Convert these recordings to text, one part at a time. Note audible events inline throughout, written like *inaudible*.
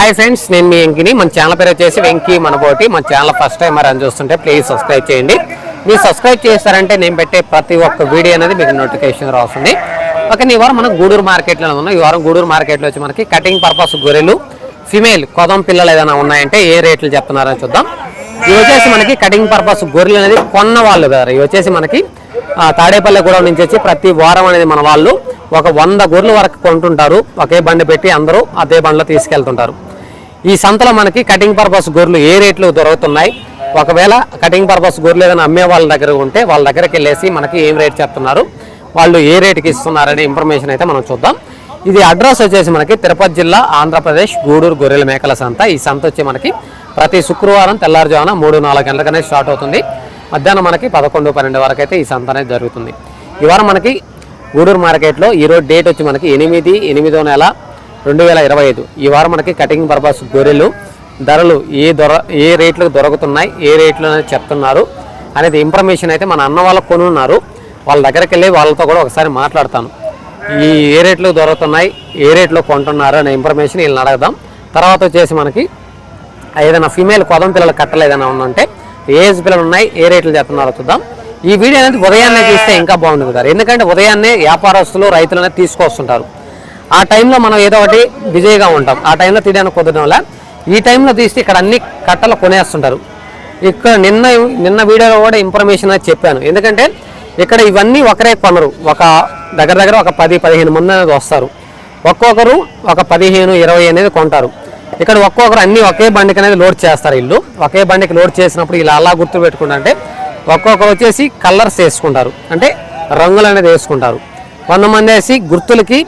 Hi friends నేను మీ వెంకిని. మన channel పేరు వచ్చేసి వెంకీ మనబోటి. మన ఛానల్ ఫస్ట్ టైం మరి అని చూస్తుంటే ప్లీజ్ సబ్స్క్రైబ్ చేయండి. మీరు సబ్స్క్రైబ్ చేస్తారంటే నేను పెట్టే ప్రతి ఒక్క వీడియో అనేది మీకు నోటిఫికేషన్ రాస్తుంది ఓకే ఈ వారం మనం గూడూరు మార్కెట్లో ఉన్నాం. ఈ వారం గూడూరు మార్కెట్లో వచ్చి మనకి కటింగ్ పర్పస్ గొర్రెలు ఫిమేల్ కొదం పిల్లలు ఏదైనా ఉన్నాయంటే ఏ రేట్లు చెప్తున్నారని చూద్దాం. ఇవి వచ్చేసి మనకి కటింగ్ పర్పస్ గొర్రెలు అనేది కొన్న వాళ్ళు కదా. ఇవి వచ్చేసి మనకి తాడేపల్లి తాడేపల్లిగూడెం నుంచి వచ్చి ప్రతి వారం అనేది మన వాళ్ళు ఒక వంద గొర్రెల వరకు కొంటుంటారు. ఒకే బండి పెట్టి అందరూ అదే బండిలో తీసుకెళ్తుంటారు. ఈ సంతలో మనకి కటింగ్ పర్పస్ గొర్రెలు ఏ రేట్లు దొరుకుతున్నాయి? ఒకవేళ కటింగ్ పర్పస్ గొర్రెలు ఏదైనా అమ్మే వాళ్ళ దగ్గర ఉంటే వాళ్ళ దగ్గరికి వెళ్ళేసి మనకి ఏం రేట్ చెప్తున్నారు? వాళ్ళు ఏ రేటుకి ఇస్తున్నారనే ఇన్ఫర్మేషన్ అయితే మనం చూద్దాం. ఇది అడ్రస్ వచ్చేసి మనకి తిరుపతి జిల్లా ఆంధ్రప్రదేశ్ గూడూరు గొర్రెల మేకల సంత. ఈ సంత వచ్చి మనకి ప్రతి శుక్రవారం తెల్లారుజామున మూడు నాలుగు గంటలకనే స్టార్ట్ అవుతుంది. మధ్యాహ్నం మనకి పదకొండు పన్నెండు వరకు అయితే ఈ సంత అనేది జరుగుతుంది. ఈ వారం మనకి గూడూరు మార్కెట్లో ఈరోజు డేట్ వచ్చి మనకి ఎనిమిది ఎనిమిదో నెల రెండు వేల ఇరవై ఐదు. ఈ వారం మనకి కటింగ్ పర్పస్ గొర్రెలు ధరలు ఏ దొర ఏ రేట్లకు దొరుకుతున్నాయి ఏ రేట్లు అనేది చెప్తున్నారు అనేది ఇన్ఫర్మేషన్ అయితే మన అన్న వాళ్ళు కొనున్నారు. వాళ్ళ దగ్గరికి వెళ్ళి వాళ్ళతో కూడా ఒకసారి మాట్లాడతాను. ఈ ఏ రేట్లు దొరుకుతున్నాయి ఏ రేట్లో కొంటున్నారు అనే ఇన్ఫర్మేషన్ వీళ్ళని అడగదాం. తర్వాత వచ్చేసి మనకి ఏదైనా ఫీమేల్ కొదం పిల్లలు కట్టలు ఏదైనా ఉందంటే ఏజ్ పిల్లలు ఉన్నాయి ఏ రేట్లు చెప్తున్నారో చూద్దాం. ఈ వీడియో అనేది ఉదయాన్నే తీస్తే ఇంకా బాగుంటుంది కదా. ఎందుకంటే ఉదయాన్నే వ్యాపారస్తులు రైతులు అనేది తీసుకొస్తుంటారు. ఆ టైంలో మనం ఏదో ఒకటి బిజీగా ఉంటాం. ఆ టైంలో తీయడానికి కుదరడం వల్ల ఈ టైంలో తీస్తే ఇక్కడ అన్ని కట్టలు కొనేస్తుంటారు. ఇక్కడ నిన్న నిన్న వీడియోలో కూడా ఇన్ఫర్మేషన్ అనేది చెప్పాను. ఎందుకంటే ఇక్కడ ఇవన్నీ ఒకరే కొనరు. ఒక దగ్గర దగ్గర ఒక పది పదిహేను మంది అనేది వస్తారు. ఒక్కొక్కరు ఒక పదిహేను ఇరవై అనేది కొంటారు. ఇక్కడ ఒక్కొక్కరు అన్ని ఒకే బండికి అనేది లోడ్ చేస్తారు ఇల్లు. ఒకే బండికి లోడ్ చేసినప్పుడు ఇలా అలా గుర్తు పెట్టుకుంటారంటే ఒక్కొక్కరు వచ్చేసి కలర్స్ వేసుకుంటారు. అంటే రంగులు అనేది వేసుకుంటారు. కొంతమంది వేసి గుర్తులకి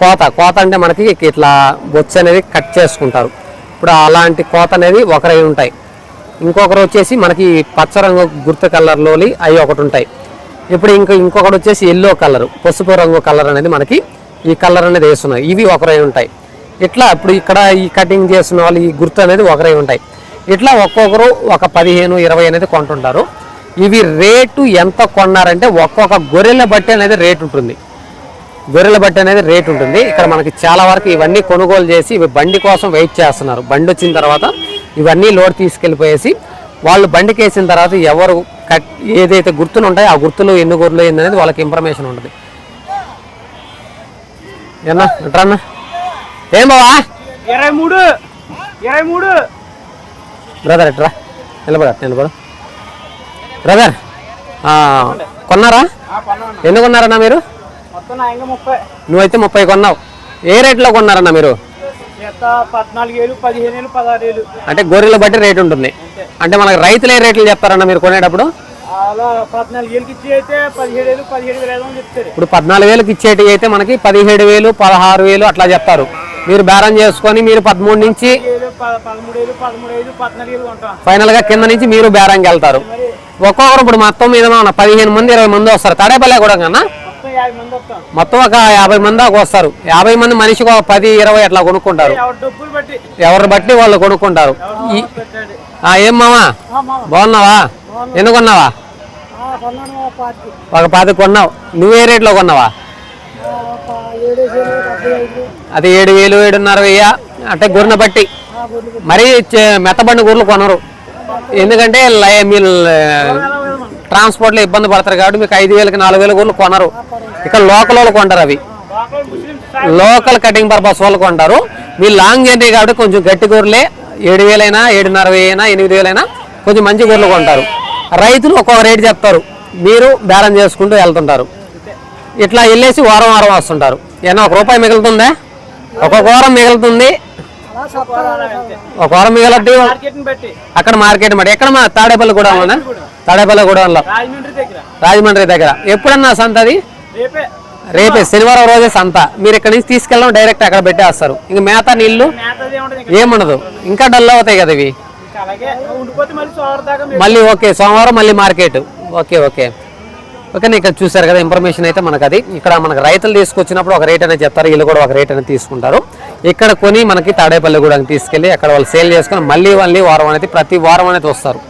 కోత. కోత అంటే మనకి ఇట్లా బొచ్చు అనేది కట్ చేసుకుంటారు. ఇప్పుడు అలాంటి కోత అనేది ఒకరై ఉంటాయి. ఇంకొకరు వచ్చేసి మనకి పచ్చ రంగు గుర్తు కలర్లోని అవి ఒకటి ఉంటాయి. ఇప్పుడు ఇంకో ఇంకొకటి వచ్చేసి ఎల్లో కలర్ పసుపు రంగు కలర్ అనేది మనకి ఈ కలర్ అనేది వేస్తున్నాయి ఇవి ఒకరై ఉంటాయి. ఇట్లా ఇప్పుడు ఇక్కడ ఈ కటింగ్ చేస్తున్న వాళ్ళు ఈ గుర్తు అనేది ఒకరై ఉంటాయి. ఇట్లా ఒక్కొక్కరు ఒక పదిహేను ఇరవై అనేది కొంటుంటారు. ఇవి రేటు ఎంత కొన్నారంటే ఒక్కొక్క గొర్రెల బట్టి అనేది రేటు ఉంటుంది. గొర్రెల బట్టి అనేది రేట్ ఉంటుంది. ఇక్కడ మనకి చాలా వరకు ఇవన్నీ కొనుగోలు చేసి ఇవి బండి కోసం వెయిట్ చేస్తున్నారు. బండి వచ్చిన తర్వాత ఇవన్నీ లోడ్ తీసుకెళ్ళిపోయేసి వాళ్ళు బండికి వేసిన తర్వాత ఎవరు కట్ ఏదైతే గుర్తులు ఉంటాయో ఆ గుర్తులు ఎన్ని గొర్రెలు అనేది వాళ్ళకి ఇన్ఫర్మేషన్ ఉంటుంది. ఏనా ఎట్రన్నా ఏం బావా? ఇరవై మూడు ఇరవై మూడు బ్రదర్ ఎట్రా? నిలబడ నిలబడు. బ్రదర్ కొన్నారా? ఎన్ని కొన్నారన్నా మీరు? నువ్వైతే ముప్పై కొన్నావు. ఏ రేట్లో కొన్నారన్నా మీరు? అంటే గొర్రెల బట్టి రేట్ ఉంటుంది. అంటే మనకి రైతులు ఏ రేట్లు చెప్తారన్న మీరు కొనేటప్పుడు? ఇప్పుడు పద్నాలుగు వేలకు ఇచ్చేటివి అయితే మనకి పదిహేడు వేలు పదహారు వేలు అట్లా చెప్తారు. మీరు బేరం చేసుకొని మీరు పదమూడు నుంచి ఫైనల్గా కింద నుంచి మీరు బేరంకి వెళ్తారు. ఒక్కొక్కరు ఇప్పుడు మొత్తం మీద పదిహేను మంది ఇరవై మంది వస్తారు. తాడేపల్లె కూడా కన్నా? మొత్తం ఒక యాభై మంది దాకా వస్తారు. యాభై మంది మనిషికి ఒక పది ఇరవై అట్లా కొనుక్కుంటారు. ఎవరిని బట్టి వాళ్ళు కొనుక్కుంటారు. ఏం మామా? బాగున్నావా? ఎన్ని కొన్నావా? ఒక పది కొన్నావు. నువ్వే రేట్లో కొన్నావా? అది ఏడు వేలు ఏడున్నర వెయ్య? అంటే గొర్రెన బట్టి. మరీ మెత్తబండి గొర్రెలు కొనరు. ఎందుకంటే మీరు ట్రాన్స్పోర్ట్లో ఇబ్బంది పడతారు కాబట్టి మీకు ఐదు వేలకి నాలుగు వేల గొర్రెలు కొనరు. ఇక్కడ లోకల్ వాళ్ళు కొంటారు అవి. లోకల్ కటింగ్ పర్పస్ వాళ్ళు కొంటారు. మీరు లాంగ్ జర్నీ కాబట్టి కొంచెం గట్టి గొర్రెలే ఏడు వేలైనా ఏడున్నర అయినా ఎనిమిది వేలైనా కొంచెం మంచి గొర్రెలు కొంటారు. రైతులు ఒక్కొక్క రేటు చెప్తారు. మీరు బేరం చేసుకుంటూ వెళ్తుంటారు. ఇట్లా వెళ్ళేసి వారం వారం వస్తుంటారు. ఏమన్నా ఒక రూపాయి మిగులుతుందా? ఒక్కొక్క వారం మిగులుతుంది. ఒక వారం మిగలట్టు అక్కడ మార్కెట్ మాట ఎక్కడ మా తాడేపల్లి కూడా తాడేపల్లి గూడెంలో. రాజమండ్రి దగ్గర రాజమండ్రి దగ్గర. ఎప్పుడన్నా సంత అది? రేపే. శనివారం రోజే సంత. మీరు ఇక్కడ నుంచి తీసుకెళ్ళడం డైరెక్ట్ అక్కడ పెట్టేస్తారు. ఇంక మేత నీళ్ళు ఏముండదు ఇంకా. డల్ అవుతాయి కదా ఇవి. మళ్ళీ ఓకే సోమవారం మళ్ళీ మార్కెట్. Okay okay. ఓకే ఇక్కడ చూసారు కదా ఇన్ఫర్మేషన్ అయితే మనకు అది. ఇక్కడ మనకు రైతులు తీసుకొచ్చినప్పుడు ఒక రేట్ అనేది చెప్తారు. వీళ్ళు కూడా ఒక రేట్ అనేది తీసుకుంటారు. ఇక్కడ కొని మనకి తాడేపల్లి కూడా తీసుకెళ్ళి అక్కడ వాళ్ళు సేల్ చేసుకొని మళ్ళీ మళ్ళీ వారం అనేది ప్రతి వారం అనేది వస్తారు.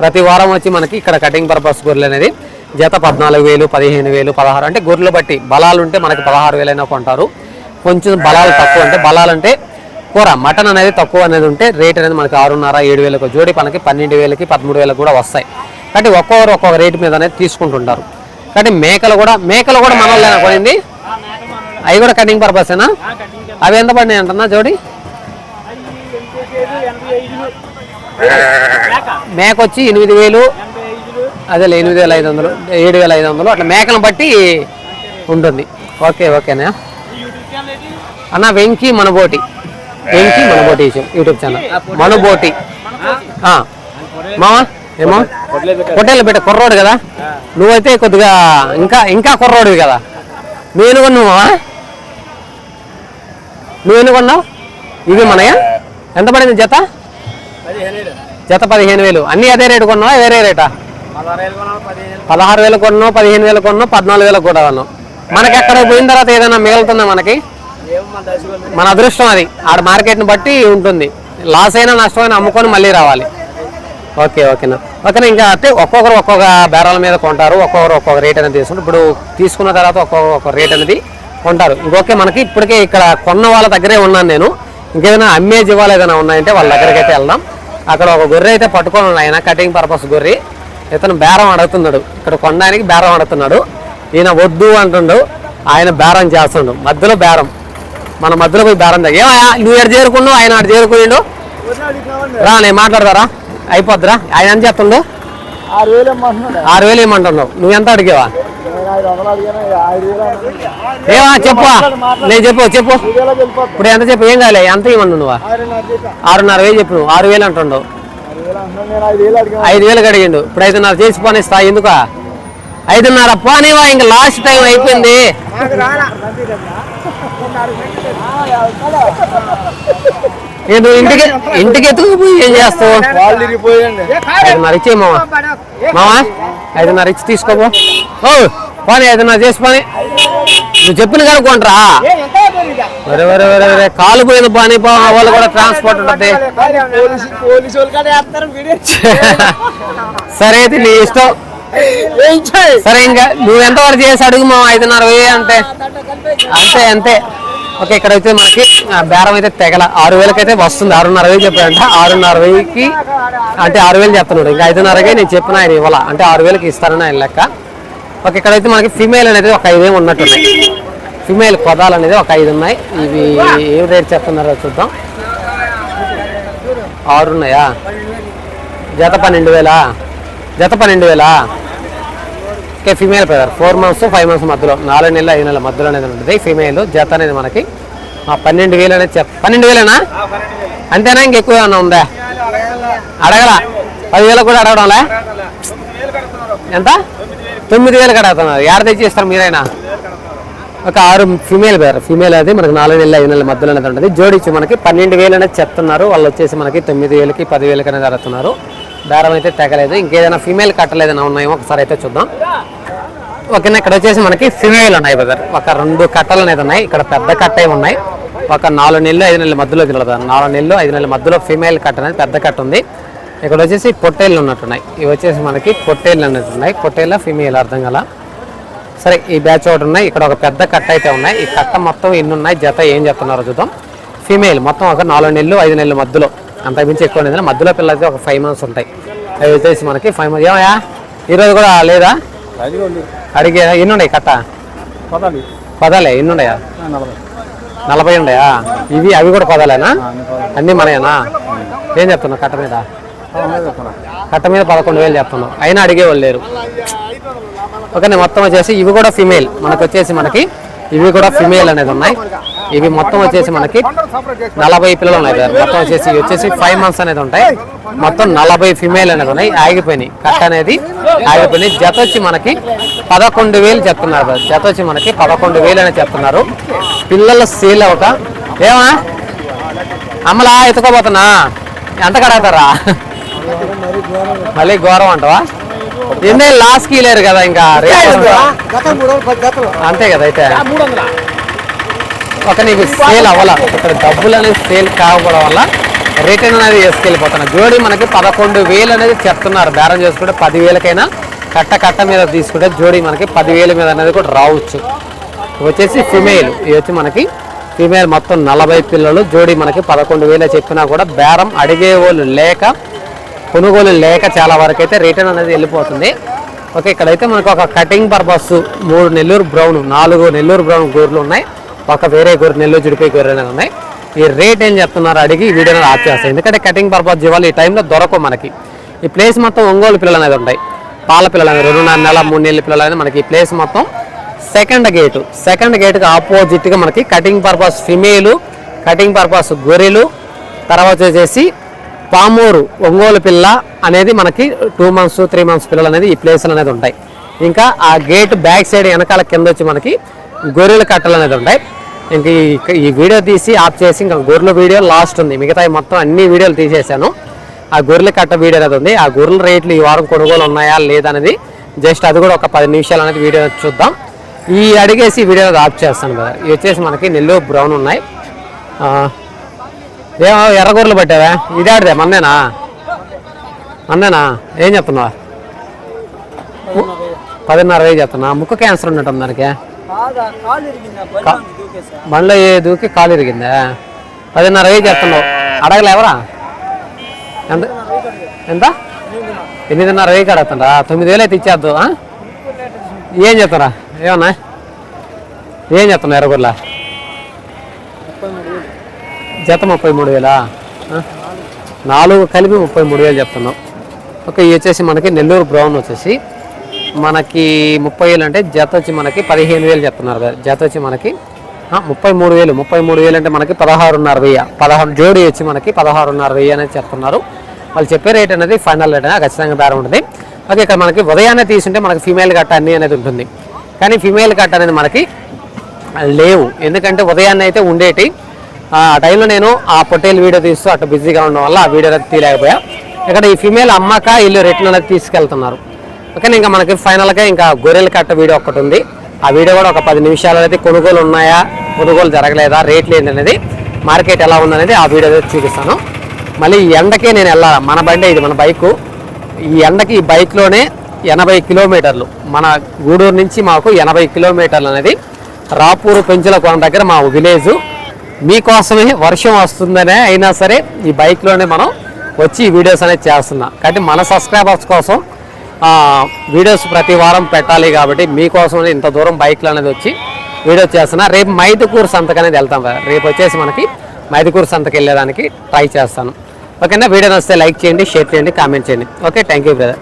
ప్రతి వారం వచ్చి మనకి ఇక్కడ కటింగ్ పర్పస్ గొర్రెలు అనేది జత పద్నాలుగు వేలు పదిహేను వేలు పదహారు అంటే గొర్రెలు బట్టి బలాలు ఉంటే మనకి పదహారు వేలైనా కొంటారు. కొంచెం బలాలు తక్కువ అంటే బలాలు అంటే కూర మటన్ అనేది తక్కువ అనేది ఉంటే రేట్ అనేది మనకి ఆరున్నర ఏడు వేలకు జోడి మనకి పన్నెండు వేలకి పదమూడు వేలకు కూడా వస్తాయి. కాబట్టి ఒక్కొక్కరు ఒక్కొక్క రేటు మీద అనేది తీసుకుంటుంటారు. కాబట్టి మేకలు కూడా మేకలు కూడా మన వాళ్ళేనా కొనింది? అవి కూడా కటింగ్ పర్పసేనా అవి ఎంత పడినాయి అంటున్నా జోడి? ఎనభై ఐదులు మేక మేక వచ్చి ఎనిమిది వేలు అదే ఎనిమిది వేల ఐదు వందలు ఏడు వేల ఐదు వందలు అట్లా మేకలను బట్టి ఉంటుంది. ఓకే ఓకేనా అన్న వెంకీ మనబోటి. వెంకీ మనబోటి యూట్యూబ్ ఛానల్. మనబోటి. మావా ఏమో? హోటల్ బిడ్డ కుర్రోడు కదా? నువ్వైతే కొద్దిగా ఇంకా ఇంకా కుర్రోడివి కదా? నువ్వు ఎన్ని మావా? నువ్వు ఎన్నుకున్నావు ఇవి మనయా? ఎంత పడింది జత? జత పదిహేను వేలు. అన్నీ అదే రేటు కొన్నావా? వేరే రేటా? పదహారు వేలు కొనాలి పదిహేను వేలు వేలు కొన్నావు పద్నాలుగు వేలకు కూడా కొన్నావు. మనకి అక్కడ పోయిన తర్వాత ఏదైనా మిగులుతుందా మనకి? మన అదృష్టం అది. ఆడ మార్కెట్ని బట్టి ఉంటుంది. లాస్ అయినా నష్టమైనా అమ్ముకొని మళ్ళీ రావాలి. ఓకే ఓకేనా ఓకేనా ఇంకా అంటే ఒక్కొక్కరు ఒక్కొక్క బేరాల మీద కొంటారు. ఒక్కొక్కరు ఒక్కొక్క రేట్ అనేది తీసుకుంటారు. ఇప్పుడు తీసుకున్న తర్వాత ఒక్కొక్క ఒక్కొక్క రేట్ అనేది కొంటారు. ఇంకొకే మనకి ఇప్పటికే ఇక్కడ కొన్న వాళ్ళ దగ్గరే ఉన్నాను నేను. ఇంకేదైనా అమ్మే జీవాలు ఏదైనా ఉన్నాయంటే వాళ్ళ దగ్గరికి అయితే వెళ్దాం. అక్కడ ఒక గొర్రె అయితే పట్టుకొని ఉన్నాయి ఆయన కటింగ్ పర్పస్ గొర్రె. ఇతను బేరం అడుగుతున్నాడు ఇక్కడ కొనడానికి బేరం అడుగుతున్నాడు ఈయన వద్దు అంటుండు. ఆయన బేరం చేస్తుండు. మధ్యలో బేరం. మన మధ్యలో పోయి బేరం దగ్గర ఏమయ్యా నువ్వు ఎడ చేరుకున్నావు? ఆయన అటు చేరుకునిండు. రా నేను మాట్లాడతారా? అయిపోద్దిరా. ఆయన ఎంత చేస్తుండు? ఆరు వేలు ఏమంటున్నావు? ఇవ్వమంటున్నావు నువ్వు ఎంత అడిగేవా? ఏవా చెప్పు. నేను చెప్పు చెప్పు. ఇప్పుడు ఎంత చెప్పు? ఏం కాలే ఎంత ఇవ్వండు నువ్వు? ఆరున్నర ఆరున్నర వేలు చెప్పు నువ్వు. ఆరు వేలు అంటుండవు ఆరు వేలు అంటున్నాను నేను ఐదు వేలు అడిగాను. ఐదు వేలకు అడిగిండు. ఇప్పుడు ఐదున్నర చేసి పోనిస్తా ఎందుక? ఐదున్నర పోనివా ఇంకా లాస్ట్ టైం అయిపోయింది. నువ్వు ఇంటికి ఇంటికి ఎత్తుకుపోయి ఏం చేస్తావు? ఐదున్నర ఇచ్చే మావా. మావా ఐదున్నర ఇచ్చి తీసుకోపో. ఓ పోనీ ఐదున్నర చేసి పోనీ. నువ్వు చెప్పిన కనుక్కుంటారా వరే వరే వరే వరే కాలు పోయింది పోనీ వాళ్ళు కూడా ట్రాన్స్పోర్ట్ ఉంటుంది. *laughs* సరే అయితే నీ ఇష్టం. సరే ఇంకా నువ్వు ఎంత వరకు చేసి అడుగు మా ఐదున్నర వెయ్యి అంటే. అంతే అంతే. ఓకే ఇక్కడ అయితే మనకి బేరం అయితే తెగల. ఆరు వేలకి అయితే వస్తుంది ఆరున్నర వెయ్యి చెప్పాడంట. ఆరున్నర వెయ్యికి అంటే ఆరు వేలు చెప్తున్నాడు ఇంకా ఐదున్నరకే నేను చెప్పిన ఆయన ఇవ్వాల. అంటే ఆరు వేలకి ఇస్తారని ఆయన లెక్క. ఓకే ఇక్కడైతే మనకి ఫిమేల్ అనేది ఒక ఐదేమి ఉన్నట్టున్నాయి ఫిమేల్ పదాలు అనేది ఒక ఐదు ఉన్నాయి. ఇవి ఏం రేట్ చెప్తున్నారో చూద్దాం. ఆరు ఉన్నాయా? జత పన్నెండు వేలా? జత పన్నెండు వేలా? Okay female brother four months five months మధ్యలో నాలుగు నెలలు ఐదు నెలల మధ్యలో అనేది ఉంటుంది. ఫీమేల్ జత అనేది మనకి పన్నెండు వేలు అనేది చెప్ పన్నెండు వేలేనా? అంతేనా? ఇంకెక్కువ ఏమన్నా ఉందా? అడగల. పదివేలకు కూడా అడగడంలే. ఎంత? తొమ్మిది వేలు అడుగుతున్నారు ఏడ తెచ్చి ఇస్తారు మీరైనా? ఒక ఆరు ఫీమేల్ పేరు ఫీమేల్ అది మనకి నాలుగు నెలలు ఐదు నెలల మధ్యలో అనేది ఉంటుంది. జోడించి మనకి పన్నెండు వేలు అనేది చెప్తున్నారు. వాళ్ళు వచ్చేసి మనకి తొమ్మిది వేలకి పది వేలకి అనేది అడుగుతున్నారు. దారం అయితే తెగలేదు. ఇంకేదైనా ఫీమేల్ కట్టలేదైనా ఉన్నాయేమో ఒకసారి అయితే చూద్దాం. ఓకేనా ఇక్కడ వచ్చేసి మనకి ఫిమేల్ ఉన్నాయి బ్రదర్ ఒక రెండు కట్టలు అనేది ఉన్నాయి. ఇక్కడ పెద్ద కట్ట ఉన్నాయి. ఒక నాలుగు నెలలు ఐదు నెలల మధ్యలో తిరుగుతారు నాలుగు నెలలు ఐదు నెలల మధ్యలో ఫిమేల్ కట్ట అనేది పెద్ద కట్ట ఉంది. ఇక్కడ వచ్చేసి పొట్టేళ్ళు ఉన్నట్టున్నాయి. ఇవి వచ్చేసి మనకి పొట్టేళ్ళు అనేది ఉన్నాయి పొట్టేళ్ళ ఫిమేల్ అర్థం గల. సరే ఈ బ్యాచ్ ఒకటి ఉన్నాయి. ఇక్కడ ఒక పెద్ద కట్ట అయితే ఉన్నాయి. ఈ కట్ట మొత్తం ఎన్ని ఉన్నాయి? జత ఏం చెప్తున్నారో చూద్దాం. ఫీమేల్ మొత్తం ఒక నాలుగు నెలలు ఐదు నెలల మధ్యలో. అంత మించి ఎక్కువ లేదు మధ్యలో పిల్లలు అయితే ఒక ఫైవ్ మంత్స్ ఉంటాయి. అవి వచ్చేసి మనకి ఫైవ్ మంత్స్. ఏమయ్యా? ఈరోజు కూడా లేదా? అడిగే ఎన్ని ఉన్నాయి కట్ట? పదాలే. ఎన్ని ఉన్నాయా? నలభై. నలభై ఉన్నాయా? ఇవి అవి కూడా పదాలేనా? అన్నీ మనయేనా? ఏం చెప్తున్నావు కట్ట మీద? కట్ట మీద పదకొండు వేలు చెప్తున్నావు అయినా అడిగేవాళ్ళు లేరు. ఓకే మొత్తం వచ్చేసి ఇవి కూడా ఫిమేల్ మనకు వచ్చేసి మనకి ఇవి కూడా ఫిమేల్ అనేది ఉన్నాయి. ఇవి మొత్తం వచ్చేసి మనకి నలభై పిల్లలు ఉన్నాయి సార్. మొత్తం వచ్చేసి ఇవి వచ్చేసి ఫైవ్ మంత్స్ అనేది ఉంటాయి. మొత్తం నలభై ఫిమేల్ అనేది ఉన్నాయి. ఆగిపోయినాయి. కట్ట అనేది ఆగిపోయినాయి. జత వచ్చి మనకి పదకొండు వేలు చెప్తున్నారు సార్. జత వచ్చి మనకి పదకొండు వేలు అనేది చెప్తున్నారు. పిల్లల సేల్ ఒక ఏమా? అమ్మలా ఎత్తుకోబోతున్నా? ఎంత కడతారా మళ్ళీ ఘోరం అంటవా? ఎన్నే లాస్ట్కి లేరు కదా ఇంకా అంతే కదా అయితే. ఒక నీకు సేల్ అవ్వాల? ఇక్కడ డబ్బులు అనేది సేల్ కాకపోవడం వల్ల రిటర్న్ అనేది వేసుకెళ్ళిపోతున్నా. జోడి మనకి పదకొండు వేలు అనేది చెప్తున్నారు. బేరం చేసుకుంటే పదివేలకైనా కట్ట కట్ట మీద తీసుకుంటే జోడి మనకి పదివేల మీద అనేది కూడా రావచ్చు. వచ్చేసి ఫిమేల్. ఇది వచ్చి మనకి ఫీమేల్ మొత్తం నలభై పిల్లలు జోడి మనకి పదకొండు వేలు చెప్పినా కూడా బేరం అడిగే వాళ్ళు లేక కొనుగోలు లేక చాలా వరకు అయితే రిటర్న్ అనేది వెళ్ళిపోతుంది. ఓకే ఇక్కడైతే మనకు ఒక కటింగ్ పర్పస్ మూడు నెల్లూరు బ్రౌన్ నాలుగు నెల్లూరు బ్రౌన్ గోర్లు ఉన్నాయి. ఒక వేరే గొర్రె నెల్లూరు జుడిపై గొర్రె అనేది ఉన్నాయి. ఈ రేట్ ఏం చెప్తున్నారు అడిగి ఈ వీడియోని ఆఫ్ చేస్తాయి ఎందుకంటే కటింగ్ పర్పస్ ఇవ్వాలి ఈ టైంలో దొరకవు మనకి. ఈ ప్లేస్ మొత్తం ఒంగోలు పిల్లలు అనేది ఉంటాయి. పాల పిల్లలు అనేది రెండున్నర నెల మూడు నెలల పిల్లలు అనేది మనకి ఈ ప్లేస్ మొత్తం సెకండ్ గేటు. సెకండ్ గేట్కి ఆపోజిట్గా మనకి cutting purpose female cutting purpose గొర్రెలు తర్వాత వచ్చేసి పామూరు ఒంగోలు పిల్ల అనేది మనకి టూ మంత్స్ త్రీ మంత్స్ పిల్లలు అనేది ఈ ప్లేస్లు అనేది ఉంటాయి. ఇంకా ఆ గేట్ బ్యాక్ సైడ్ వెనకాల కింద వచ్చి మనకి గొర్రెల కట్టలు అనేది ఉంటాయి. ఇంక ఈ- వీడియో తీసి ఆఫ్ చేసి ఇంకా గొర్రెల వీడియో లాస్ట్ ఉంది. మిగతా మొత్తం అన్ని వీడియోలు తీసేసాను ఆ గొర్రెల కట్ట వీడియో అనేది ఉంది. ఆ గొర్రెల రేట్లు ఈ వారం కొనుగోలు ఉన్నాయా లేదనేది జస్ట్ అది కూడా ఒక పది నిమిషాలు అనేది వీడియో చూద్దాం. ఈ అడిగేసి వీడియో ఆఫ్ చేస్తాను కదా ఇవి వచ్చేసి మనకి నెల్లూరు బ్రౌన్ ఉన్నాయి. ఏమో ఎర్రగొర్రెలు పట్టావా? ఇది ఆడిదే మందేనా? మందేనా? ఏం చెప్తున్నావా? పదిన్నర వేలు చెప్తున్నా. ముక్క క్యాన్సర్ ఉన్నట్టు దానికి. బండ్లో ఏ దూకి కాలు ఇరిగిందా? పదిన్నర వేలు చెప్తున్నావు. అడగలేవరా ఎంత? ఎంత? ఎనిమిదిన్నర వెయ్యి అడుగుతుండ్రా తొమ్మిది వేలు అయితే ఇచ్చేద్దు ఏం చెప్తారా ఏమన్నా? ఏం చెప్తున్నా ఎర్రగొర్రెల జత ముప్పై మూడు వేలా? నాలుగు కలిపి ముప్పై మూడు వేలు చెప్తున్నాం. ఓకే ఇవి వచ్చేసి మనకి నెల్లూరు బ్రౌన్ వచ్చేసి మనకి ముప్పై వేలు అంటే జత వచ్చి మనకి పదిహేను వేలు చెప్తున్నారు కదా. జత వచ్చి మనకి ముప్పై మూడు వేలు. ముప్పై మూడు వేలు అంటే మనకి పదహారున్నర వెయ్యి. పదహారు జోడి వచ్చి మనకి పదహారున్నర వెయ్యి అనేది చెప్తున్నారు. వాళ్ళు చెప్పే రేట్ అనేది ఫైనల్ రేట్ అనేది ఖచ్చితంగా బేరం ఉంటుంది. ఓకే ఇక్కడ మనకి ఉదయాన్నే తీసుంటే మనకి ఫీమేల్ కట్ట అన్ని అనేది ఉంటుంది. కానీ ఫీమేల్ కట్ట అనేది మనకి లేవు. ఎందుకంటే ఉదయాన్నే అయితే ఉండేటి ఆ టైంలో నేను ఆ పొట్టేలు వీడియో తీస్తూ అటు బిజీగా ఉండడం వల్ల ఆ వీడియో అనేది తీయలేకపోయా. ఇక్కడ ఈ ఫీమేల్ అమ్మక ఇల్లు రిటర్న్ అనేది తీసుకెళ్తున్నారు. ఓకే ఇంకా మనకి ఫైనల్గా ఇంకా గొర్రెల కట్ట వీడియో ఒకటి ఉంది. ఆ వీడియో కూడా ఒక పది నిమిషాలు అయితే కొనుగోలు ఉన్నాయా కొనుగోలు జరగలేదా రేట్లు ఏంటి అనేది మార్కెట్ ఎలా ఉందనేది ఆ వీడియో చూపిస్తాను. మళ్ళీ ఈ ఎండకే నేను వెళ్ళాలి? మన బండి ఇది మన బైకు. ఈ ఎండకి ఈ బైక్లోనే ఎనభై కిలోమీటర్లు. మన గూడూరు నుంచి మాకు ఎనభై కిలోమీటర్లు అనేది. రాపూరు పెంచుల కోన దగ్గర మా విలేజ్. మీకోసమే వర్షం వస్తుందనే అయినా సరే ఈ బైక్లోనే మనం వచ్చి ఈ వీడియోస్ అనేది చేస్తున్నాం. కాబట్టి మన సబ్స్క్రైబర్స్ కోసం వీడియోస్ ప్రతి వారం పెట్టాలి కాబట్టి మీకోసం ఇంత దూరం బైక్లు అనేది వచ్చి వీడియో చేస్తున్నా. రేపు మైదుకూరు సంతకు అనేది వెళ్తాం కదా. రేపు వచ్చేసి మనకి మైదుకూరు సంతకు వెళ్ళేదానికి ట్రై చేస్తాను. ఓకేనా? వీడియో నచ్చితే లైక్ చేయండి షేర్ చేయండి కామెంట్ చేయండి. Okay thank you brother.